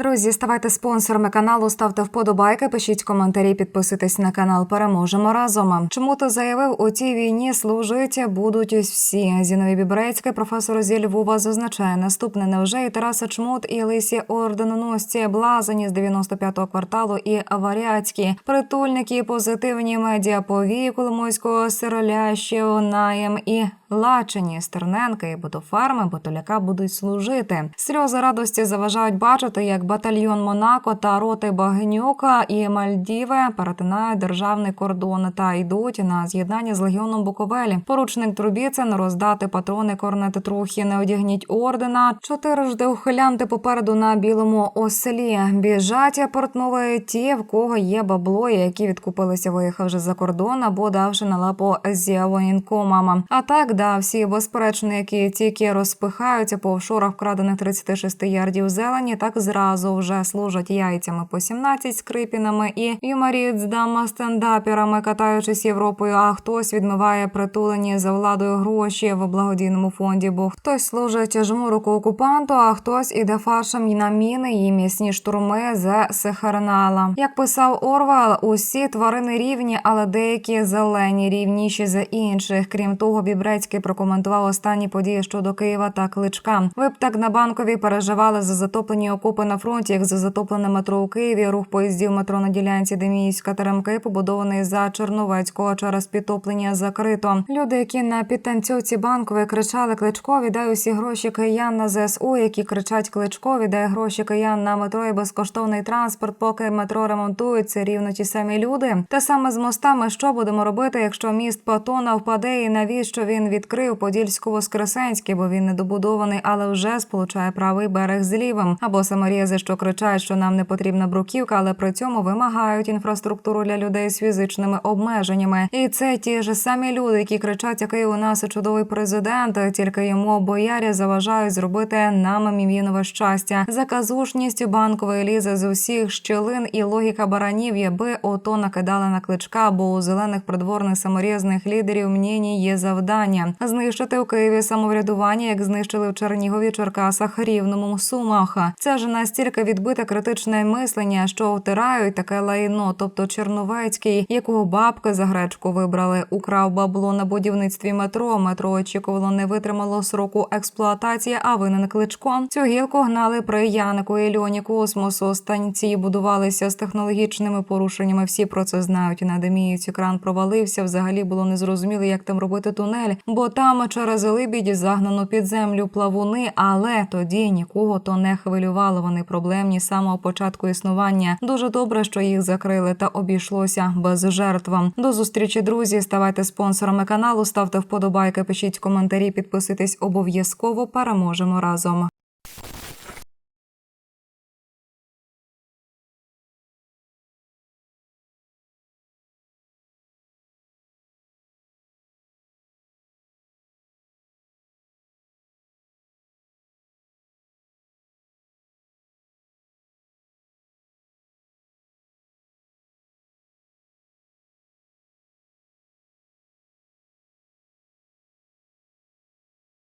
Друзі, ставайте спонсорами каналу, ставте вподобайки, пишіть коментарі, підписуйтесь на канал. Переможемо разом. Чому ти заявив, у цій війні служити будуть всі? Зіновій Бібрецький, професор зі Львова, зазначає наступне. Невже і Тараса Чмут, і Лисі орденоносці, блазані з 95-го кварталу і аваріатські притульники, позитивні медіа повії Коломойського сиролящого наєм і Лачені, Стерненка і Ботофарми Ботоляка будуть служити. Сльози радості заважають бачити, як батальйон Монако та роти Багнюка і Мальдіви перетинають державний кордон та йдуть на з'єднання з легіоном Буковелі. Поручник Трубіцин роздати патрони корнети трохи не одягніть ордена. Чотири жди ухилянти попереду на білому оселі. Біжать портнові ті, в кого є бабло, які відкупилися, виїхавши за кордон або давши на лапу зі воєнкомам. А так да, всі безперечно, які тільки розпихаються по офшорах вкрадених 36 ярдів зелені, так зразу вже служать яйцями по 17 скрипінами і юморіють з дама стендаперами, катаючись Європою. А хтось відмиває притулені за владою гроші в благодійному фонді, бо хтось служить жмуруку окупанту, а хтось іде фаршем на міни і м'ясні штурми з Сехарнала. Як писав Орвел, усі тварини рівні, але деякі зелені рівніші за інших. Крім того, Бібрецький прокоментував останні події щодо Києва та Кличка. Ви б так на банковій переживали за затоплені окопи на фронті, як за затоплене метро у Києві. Рух поїздів метро на ділянці Деміївська Теремки, побудований за Черновецького через підтоплення закрито. Люди, які на підтанцьовці банкової кричали Кличко, дай усі гроші киян на ЗСУ, які кричать Кличко, віддай гроші киян на метро і безкоштовний транспорт, поки метро ремонтують. Це рівно ті самі люди. Те саме з мостами, що будемо робити, якщо міст Патона впаде, і навіщо він відкрив Подільсько-Воскресенський, бо він недобудований, але вже сполучає правий берег з лівим. Або саморізи, що кричають, що нам не потрібна бруківка, але при цьому вимагають інфраструктуру для людей з фізичними обмеженнями. І це ті ж самі люди, які кричать, який у нас чудовий президент, тільки йому боярі заважають зробити нам мім'їнове щастя. Заказушність банкової лізи з усіх щілин і логіка баранів, яби ото накидали на кличка, бо у зелених придворних саморізних лідерів мнені є завдання знищити у Києві самоврядування, як знищили в Чернігові, Черкасах, Рівному, Сумах. Це ж настільки відбите критичне мислення, що втирають таке лайно, тобто Черновецький, якого бабки за гречку вибрали, украв бабло на будівництві метро. Метро очікувало не витримало сроку експлуатації, а винен кличко. Цю гілку гнали при Янику і Льоні космосу. Станції будувалися з технологічними порушеннями. Всі про це знають. На Деміївці кран провалився. Взагалі було незрозуміло, як там робити тунель, бо там через либіді загнано під землю плавуни. Але тоді нікого то не хвилювало. Вони проблемні з самого початку існування. Дуже добре, що їх закрили та обійшлося без жертв. До зустрічі, друзі. Ставайте спонсорами каналу, ставте вподобайки, пишіть коментарі, підписуйтесь обов'язково. Переможемо разом.